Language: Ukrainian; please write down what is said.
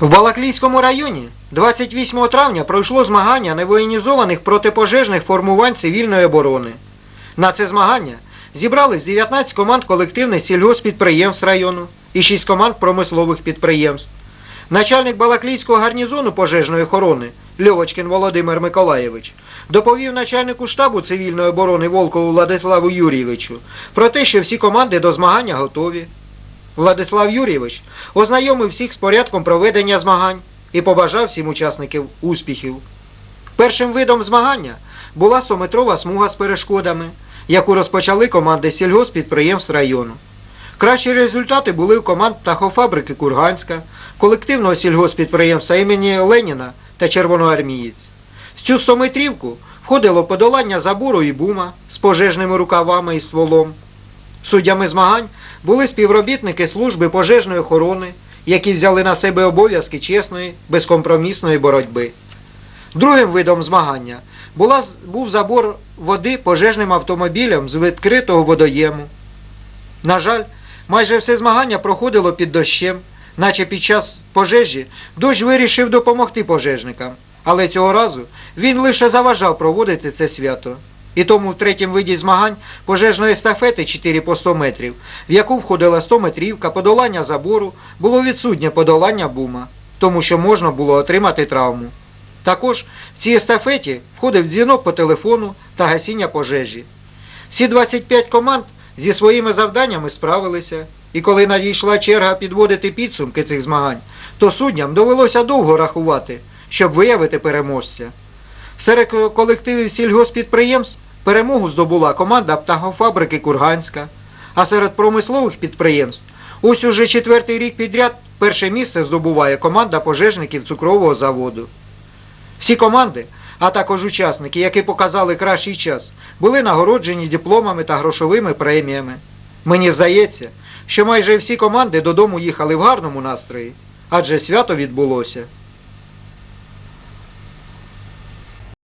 В Балаклійському районі 28 травня пройшло змагання невоєнізованих протипожежних формувань цивільної оборони. На це змагання зібрались 19 команд колективних сільгоспідприємств району і 6 команд промислових підприємств. Начальник Балаклійського гарнізону пожежної охорони Льовочкін Володимир Миколаєвич доповів начальнику штабу цивільної оборони Волкову Владиславу Юрійовичу про те, що всі команди до змагання готові. Владислав Юрійович ознайомив всіх з порядком проведення змагань і побажав всім учасників успіхів. Першим видом змагання була 100-метрова смуга з перешкодами, яку розпочали команди сільгоспідприємств району. Кращі результати були у команд птахофабрики Курганська, колективного сільгоспідприємства імені Леніна та Червоноармієць. В цю 100-метрівку входило подолання забору і бума з пожежними рукавами і стволом. Суддями змагань були співробітники служби пожежної охорони, які взяли на себе обов'язки чесної, безкомпромісної боротьби. Другим видом змагання була, був забор води пожежним автомобілем з відкритого водоєму. На жаль, майже все змагання проходило під дощем, наче під час пожежі дощ вирішив допомогти пожежникам. Але цього разу він лише заважав проводити це свято. І тому в третім виді змагань пожежної естафети 4 по 100 метрів, в яку входила 100 метрівка, подолання забору, було відсутнє подолання бума, тому що можна було отримати травму. Також в цій естафеті входив дзвінок по телефону та гасіння пожежі. Всі 25 команд зі своїми завданнями справилися, і коли надійшла черга підводити підсумки цих змагань, то суддям довелося довго рахувати, щоб виявити переможця. Серед колективів сільгоспідприємств перемогу здобула команда птахофабрики Курганська, а серед промислових підприємств ось уже четвертий рік підряд перше місце здобуває команда пожежників цукрового заводу. Всі команди, а також учасники, які показали кращий час, були нагороджені дипломами та грошовими преміями. Мені здається, що майже всі команди додому їхали в гарному настрої, адже свято відбулося